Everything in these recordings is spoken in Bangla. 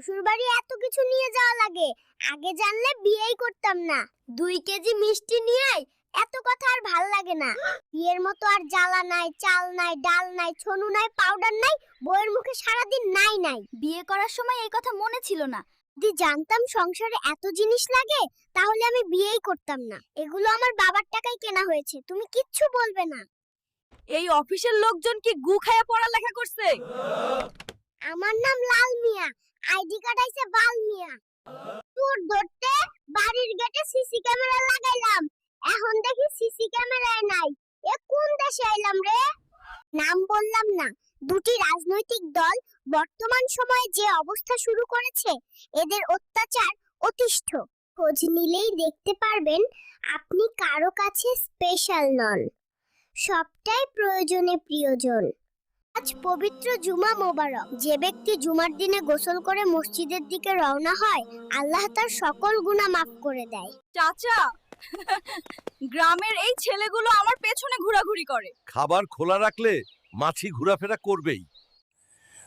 শ্বশুর বাড়ি এত কিছু নিয়ে যাওয়া লাগে। আগে জানলে বিয়েই করতাম না। দুই কেজি মিষ্টি নিয়ে এত কথা আর ভালো লাগে না। বিয়ের মতো আর জ্বালা নাই চাল নাই ডাল নাই ছনু নাই পাউডার নাই বইয়ের মুখে সারাদিন নাই নাই। বিয়ে করার সময় এই কথা মনে ছিল না। যদি জানতাম সংসারে এত জিনিস লাগে তাহলে আমি বিয়েই করতাম না। এগুলো আমার বাবার টাকায় কেনা হয়েছে তুমি কিচ্ছু বলবে না। এই অফিসের লোকজন কি গু খায়া পড়ালেখা করছে? আমার নাম আইডি কার্ড আইছে বাল মিয়া। তোর ধরতে বাড়ির গেটে সিসি ক্যামেরা লাগাইলাম। এখন দেখি সিসি ক্যামেরায় নাই। এ কোন দেশে আইলাম রে? নাম বললাম না। দুটি রাজনৈতিক দল বর্তমান সময়ে যে অবস্থা শুরু করেছে, এদের অত্যাচার অতিষ্ঠ। খোঁজ নিলেই দেখতে পারবেন, আপনি কারও কাছে স্পেশাল নন। সবটাই প্রয়োজনে প্রিয়জন। আজ পবিত্র জুমা মোবারক। যে ব্যক্তি জুমার দিনে গোসল করে মসজিদের দিকে রওনা হয় আল্লাহ তার সকল গুনাহ মাফ করে দেয়। চাচা গ্রামের এই ছেলেগুলো আমার পেছনে ঘোরাঘুরি করে। খাবার খোলা রাখলে মাছি ঘোরাফেরা করবেই।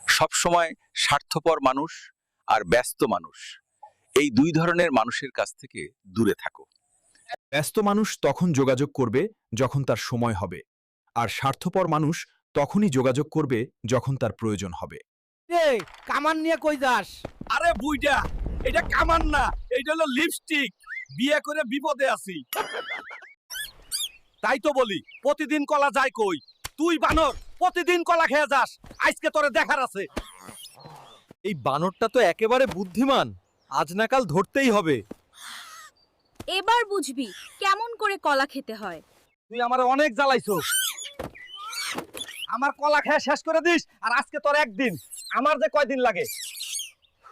সবসময় স্বার্থপর মানুষ আর ব্যস্ত মানুষ। এই দুই ধরনের মানুষের কাছ থেকে দূরে থাকো। ব্যস্ত মানুষ তখন যোগাযোগ করবে যখন তার সময় হবে আর স্বার্থপর মানুষ তখনই যোগাযোগ করবে যখন তার প্রয়োজন হবে। এই কামান নিয়ে কই যাস? আরে বুইটা এটা কামান না এটা হলো লিপস্টিক বিয়ে করে বিপদে আছি। তাই তো বলি প্রতিদিন কলা যায় কই? তুই বানর প্রতিদিন কলা খেয়ে যাস। আজকে তোরে দেখার আছে। এই বানরটা তো একেবারে বুদ্ধিমান। আজ না কাল ধরতেই হবে। এবার বুঝবি কেমন করে কলা খেতে হয়। তুই আমার অনেক জ্বালাইছো আমার কলা খেয়ে শেষ করে দিস আর আজকে তোর একদিন। আমার যে কয়দিন লাগে?